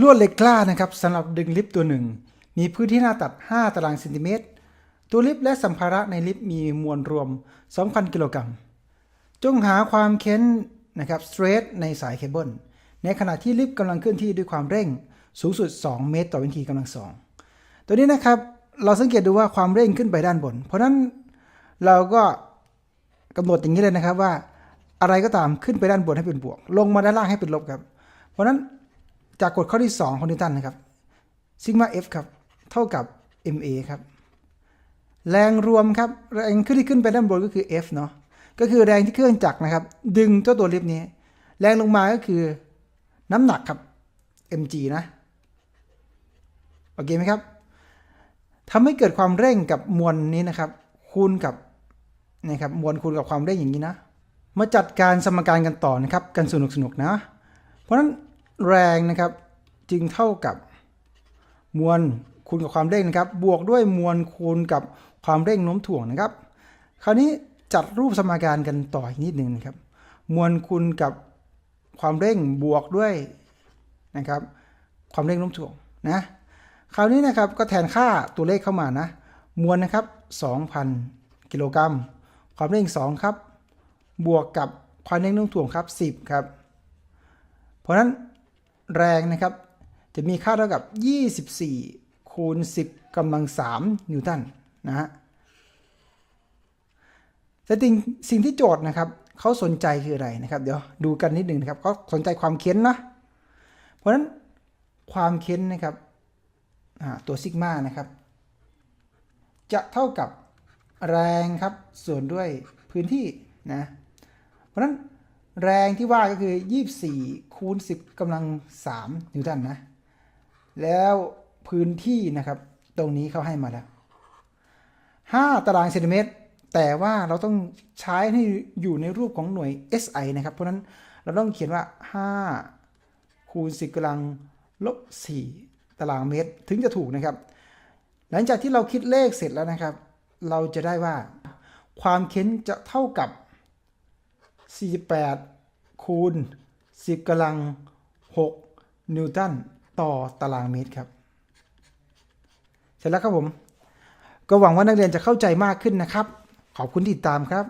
ลวดเหล็กกล้านะครับสำหรับดึงลิฟต์ตัวหนึ่ง มีพื้นที่หน้าตัด 5 ตารางเซนติเมตร ตัวลิฟต์และสัมภาระในลิฟต์มีมวลรวม 2,000 กิโลกรัม จงหาความเค้นนะครับสเตรทในสายเคเบิล ในขณะที่ลิฟต์กำลังเคลื่อนที่ด้วยความเร่งสูงสุด 2 เมตร ต่อวินาทีกำลังสองตัวนี้นะครับเราสังเกตดูว่าความเร่งขึ้นไปด้านบน เพราะนั้นเราก็กำหนดอย่างนี้เลยนะครับว่าอะไรก็ตามขึ้นไปด้านบนให้เป็นบวก ลงมาด้านล่างให้เป็นลบครับ เพราะนั้น จากกฎข้อที่ 2 ของนิวตันนะครับซิกมา F ครับ เท่ากับ ma ครับ แรงรวมครับ แรงขึ้นที่ขึ้นไปด้านบนก็คือ F เนาะก็คือแรงที่เครื่องจักรนะครับ ดึงเจ้าตัวลิฟต์นี้ แรงลงมาก็คือน้ำหนักครับ mg นะโอเคไหมครับทำให้เกิดความเร่งกับมวลนี้นะครับ คูณกับนะครับมวลคูณกับความเร่งอย่างนี้นะ มาจัดการสมการกันต่อนะครับ กันสนุกสนุกนะ เพราะฉะนั้น แรงนะครับ จึงเท่ากับมวลคูณกับความเร่งนะครับ บวกด้วยมวลคูณกับความเร่งโน้มถ่วงนะครับ คราวนี้จัดรูปสมการกันต่ออีกนิดหนึ่งนะครับ มวลคูณกับความเร่งบวกด้วยนะครับ ความเร่งโน้มถ่วงนะ คราวนี้นะครับก็แทนค่าตัวเลขเข้ามานะ มวลนะครับ 2,000 กิโลกรัม ความเร่ง 2 ครับ บวกกับความเร่งโน้มถ่วงครับ 10 ครับ เพราะฉะนั้น แรงนะครับ จะมีค่าเท่ากับ 24 คูณ 10กำลัง 3 นิวตันนะฮะแต่สิ่งสิ่งที่โจทย์นะครับเขาสนใจคืออะไรนะครับ เดี๋ยวดูกันนิดหนึ่งนะครับเขาสนใจความเค้นนะ เพราะฉะนั้นความเค้นนะครับตัวซิกมานะครับ จะเท่ากับแรงครับส่วนด้วยพื้นที่นะ เพราะฉะนั้น แรงที่ว่าก็คือ 24 คูณ 10กำลัง 3 นิวตันนะ แล้วพื้นที่นะครับ ตรงนี้เขาให้มาแล้ว 5 ตารางเซนติเมตร แต่ว่าเราต้องใช้ให้อยู่ในรูปของหน่วย SI นะครับ เพราะนั้นเราต้องเขียนว่า 5 คูณ 10กำลังลบ 4 ตารางเมตร ถึงจะถูกนะครับ หลังจากที่เราคิดเลขเสร็จแล้วนะครับ เราจะได้ว่า ความเค้นจะเท่ากับ 48 คูณ 10กำลัง 6 นิวตันต่อตารางเมตรครับ เสร็จแล้วครับผม ก็หวังว่านักเรียนจะเข้าใจมากขึ้นนะครับ ขอบคุณที่ติดตามครับ